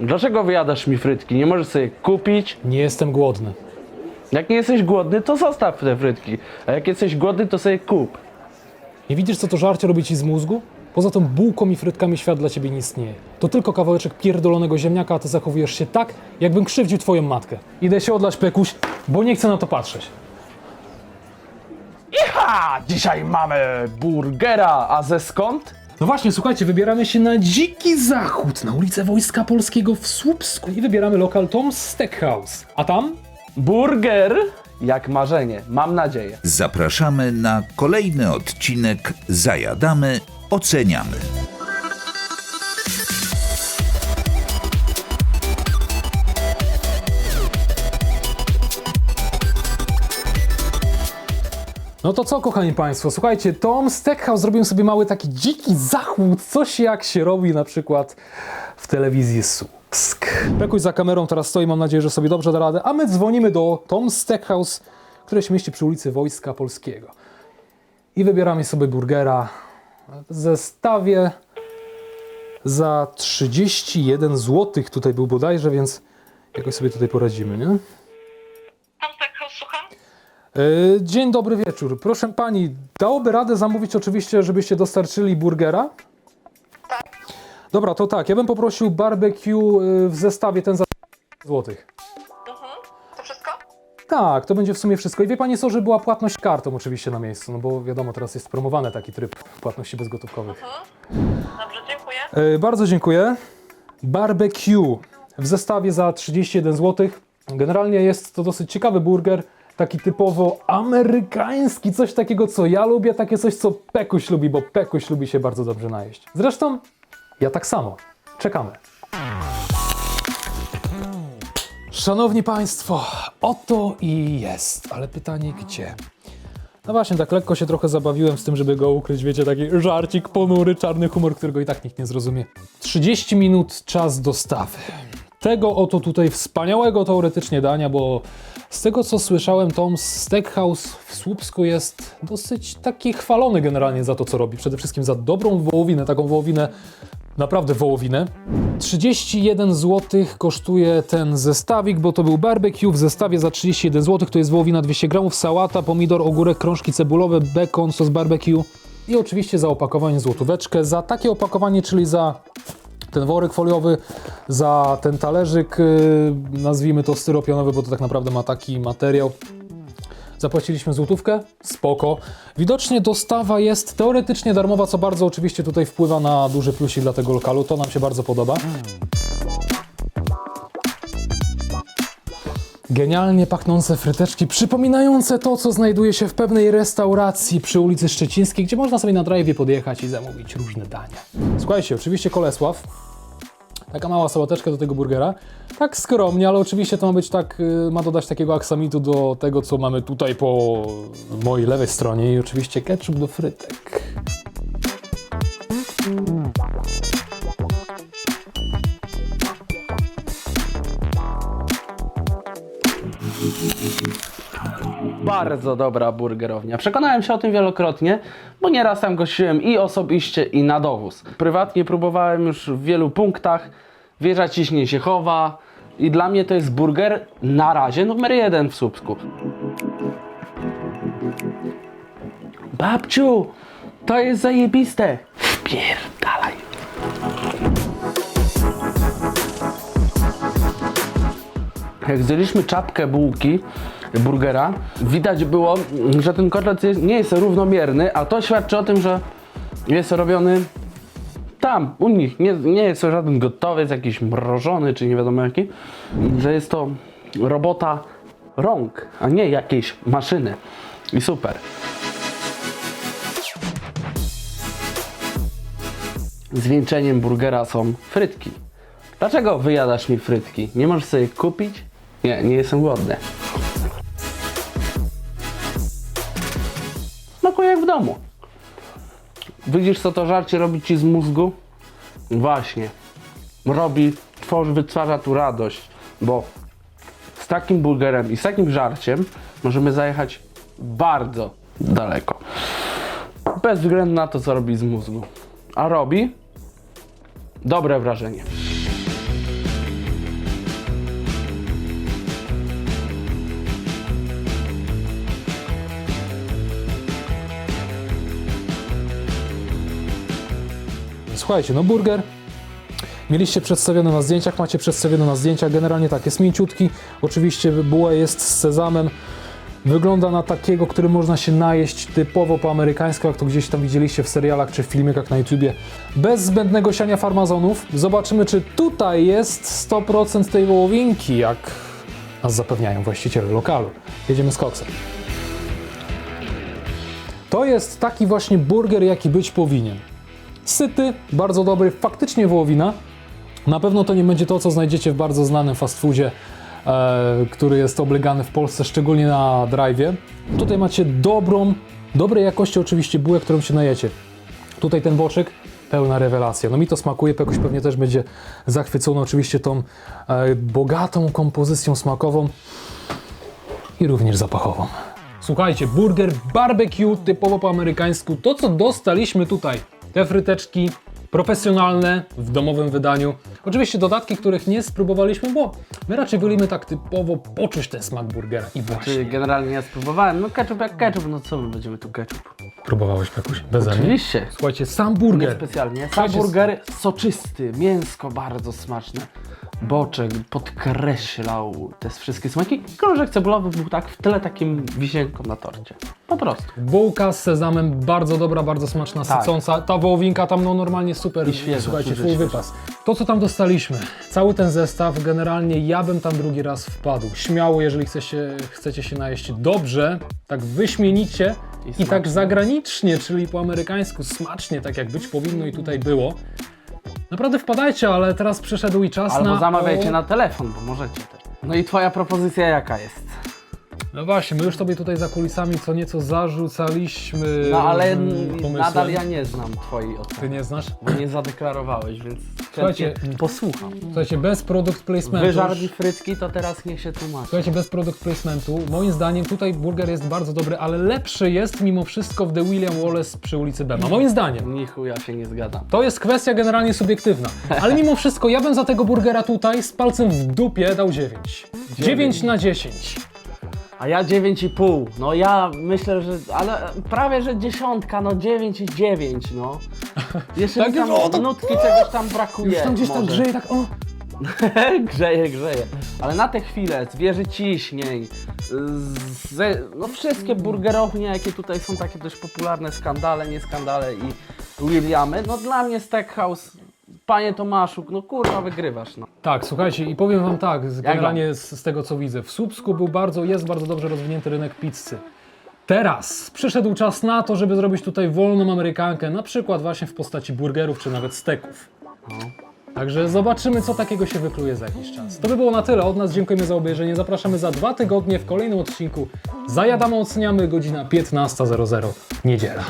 Dlaczego wyjadasz mi frytki? Nie możesz sobie kupić? Nie jestem głodny. Jak nie jesteś głodny, to zostaw te frytki. A jak jesteś głodny, to sobie kup. Nie widzisz, co to żarcie robi ci z mózgu? Poza tą bułką i frytkami świat dla ciebie nie istnieje. To tylko kawałeczek pierdolonego ziemniaka, a ty zachowujesz się tak, jakbym krzywdził twoją matkę. Idę się odlać pekuś, bo nie chcę na to patrzeć. Ha! Dzisiaj mamy burgera, a ze skąd? No właśnie, słuchajcie, wybieramy się na dziki zachód, na ulicę Wojska Polskiego w Słupsku i wybieramy lokal Tom's Steakhouse. A tam? Burger jak marzenie, mam nadzieję. Zapraszamy na kolejny odcinek Zajadamy, oceniamy. No to co, kochani Państwo, słuchajcie, Tom Steakhouse zrobił sobie mały taki dziki zachód, coś jak się robi na przykład w telewizji Słupsk. Pekuś za kamerą teraz stoi, mam nadzieję, że sobie dobrze da radę, a my dzwonimy do Tom Steakhouse, które się mieści przy ulicy Wojska Polskiego. I wybieramy sobie burgera w zestawie za 31 zł tutaj był bodajże, więc jakoś sobie tutaj poradzimy, nie? Tam tak, słucham? Yy, Dzień dobry wieczór. Proszę pani, dałoby radę zamówić oczywiście, żebyście dostarczyli burgera? Tak. Dobra, to tak. Ja bym poprosił barbecue yy, w zestawie ten za złotych. Mhm. To wszystko? Tak, to będzie w sumie wszystko. I wie pani co, że była płatność kartą oczywiście na miejscu, no bo wiadomo, teraz jest promowany taki tryb płatności bezgotówkowych. Dobrze, dziękuję. Yy, bardzo dziękuję. Barbecue w zestawie za 31 zł. Generalnie jest to dosyć ciekawy burger, taki typowo amerykański, coś takiego co ja lubię, takie coś co Pekuś lubi, bo Pekuś lubi się bardzo dobrze najeść. Zresztą ja tak samo. Czekamy. Szanowni Państwo, oto i jest, ale pytanie gdzie? No właśnie, tak lekko się trochę zabawiłem z tym, żeby go ukryć, wiecie, taki żarcik, ponury, czarny humor, którego i tak nikt nie zrozumie. 30 minut czas dostawy. Tego oto tutaj wspaniałego teoretycznie dania, bo z tego co słyszałem, Tom's Steakhouse w Słupsku jest dosyć taki chwalony generalnie za to, co robi. Przede wszystkim za dobrą wołowinę, taką wołowinę, naprawdę wołowinę. 31 zł kosztuje ten zestawik, bo to był barbecue w zestawie za 31 zł. To jest wołowina 200 gramów, sałata, pomidor, ogórek, krążki cebulowe, bekon, sos barbecue i oczywiście za opakowanie złotóweczkę. Za takie opakowanie, czyli za ten worek foliowy, za ten talerzyk, yy, nazwijmy to styropianowy, bo to tak naprawdę ma taki materiał. Zapłaciliśmy złotówkę? Spoko. Widocznie dostawa jest teoretycznie darmowa, co bardzo oczywiście tutaj wpływa na duży plusik dla tego lokalu. To nam się bardzo podoba. Genialnie pachnące fryteczki, przypominające to, co znajduje się w pewnej restauracji przy ulicy Szczecińskiej, gdzie można sobie na drive podjechać i zamówić różne dania. Słuchajcie, oczywiście Kolesław, taka mała sałateczka do tego burgera. Tak skromnie, ale oczywiście to ma być tak, y, ma dodać takiego aksamitu do tego, co mamy tutaj po mojej lewej stronie i oczywiście ketchup do frytek. Bardzo dobra burgerownia. Przekonałem się o tym wielokrotnie, bo nieraz tam gościłem i osobiście, i na dowóz. Prywatnie próbowałem już w wielu punktach. Wieża ciśnie się chowa. I dla mnie to jest burger na razie numer jeden w Słupsku. Babciu, to jest zajebiste. Wpierdalaj. Jak zdjęliśmy czapkę bułki, burgera, widać było, że ten kotlet jest, nie jest równomierny, a to świadczy o tym, że jest robiony tam, u nich. Nie, nie jest to żaden gotowiec, jakiś mrożony, czy nie wiadomo jaki. Że jest to robota rąk, a nie jakiejś maszyny. I super. Zwieńczeniem burgera są frytki. Dlaczego wyjadasz mi frytki? Nie możesz sobie kupić? Nie, nie jestem głodny. Domu. Widzisz, co to żarcie robi ci z mózgu? Właśnie. Robi, tworzy, wytwarza tu radość, bo z takim burgerem i z takim żarciem możemy zajechać bardzo daleko. Bez względu na to, co robi z mózgu. A robi dobre wrażenie. Słuchajcie, no burger mieliście przedstawiony na zdjęciach, macie przedstawiony na zdjęciach, generalnie tak, jest mięciutki, oczywiście buła jest z sezamem, wygląda na takiego, który można się najeść typowo po amerykańsku, jak to gdzieś tam widzieliście w serialach czy w filmikach na YouTubie, bez zbędnego siania farmazonów. Zobaczymy, czy tutaj jest 100% tej wołowinki, jak nas zapewniają właściciele lokalu. Jedziemy z koksem. To jest taki właśnie burger, jaki być powinien. Syty, bardzo dobry, faktycznie wołowina. Na pewno to nie będzie to, co znajdziecie w bardzo znanym fast foodzie, e, który jest oblegany w Polsce, szczególnie na drive'ie. Tutaj macie dobrą, dobrej jakości oczywiście bułę, którą się najecie. Tutaj ten boczek, pełna rewelacja. No mi to smakuje, Pekuś pewnie też będzie zachwycony oczywiście tą e, bogatą kompozycją smakową i również zapachową. Słuchajcie, burger barbecue typowo po amerykańsku. To, co dostaliśmy tutaj, te fryteczki profesjonalne w domowym wydaniu. Oczywiście dodatki, których nie spróbowaliśmy, bo my raczej wolimy tak typowo poczuć ten smak burgera. I Czy właśnie. generalnie ja spróbowałem, no ketchup jak ketchup, no co my będziemy tu ketchup? Próbowałeś Pekuś? Beze mnie? Oczywiście. Słuchajcie, sam Nie burger. specjalnie. Sam Słuchajcie, burger soczysty, mięsko bardzo smaczne. Boczek podkreślał te wszystkie smaki. Krążek cebulowy był tak w tle takim wisienką na torcie. Po prostu. Bułka z sezamem, bardzo dobra, bardzo smaczna, Tak. sycąca. Ta wołowinka tam no normalnie super, I świeża, słuchajcie, full świeża. wypas. To co tam dostaliśmy, cały ten zestaw, generalnie ja bym tam drugi raz wpadł. Śmiało, jeżeli chce się, chcecie się najeść dobrze, tak wyśmienicie I i, smacznie. tak zagranicznie, czyli po amerykańsku smacznie, tak jak być powinno i tutaj było. Naprawdę wpadajcie, ale teraz przyszedł i czas Albo na... zamawiajcie o- na telefon, bo możecie też. No i twoja propozycja jaka jest? No właśnie, my już tobie tutaj za kulisami co nieco zarzucaliśmy No ale różnym pomysłem. nadal ja nie znam twojej Ty oceny, nie znasz? bo nie zadeklarowałeś, więc Słuchajcie, chętnie posłucham. Słuchajcie, bez produkt placementu. Wyżarli frytki, to teraz niech się tłumaczy. Słuchajcie, bez produkt placementu. Moim zdaniem tutaj burger jest bardzo dobry, ale lepszy jest mimo wszystko w The William Wallace przy ulicy Bema. Moim zdaniem. Ni chuja się nie zgadzam. To jest kwestia generalnie subiektywna. Ale mimo wszystko ja bym za tego burgera tutaj z palcem w dupie dał 9. 9 na 10. A ja 9,5. No ja myślę, że. Ale prawie że dziesiątka, no 9 i 9, no. Jeszcze Tak, mi tam o, tak- nutki czegoś tam brakuje. Już tam gdzieś tam może. grzeje tak o. grzeje, grzeje. Ale na tę chwilę, zwierzy ciśnień, ze, no wszystkie burgerownie, jakie tutaj są takie dość popularne, skandale, nie skandale i Williamy, no dla mnie Steakhouse, panie Tomaszu, no kurwa wygrywasz, no. Tak, słuchajcie, i powiem wam tak, z- generalnie z, z tego co widzę, w Słupsku był bardzo, jest bardzo dobrze rozwinięty rynek pizzy. Teraz przyszedł czas na to, żeby zrobić tutaj wolną amerykankę, na przykład właśnie w postaci burgerów czy nawet steków. Także zobaczymy, co takiego się wykluje za jakiś czas. To by było na tyle od nas. Dziękujemy za obejrzenie. Zapraszamy za dwa tygodnie w kolejnym odcinku. Zajadamy, oceniamy, godzina 15.00, niedziela.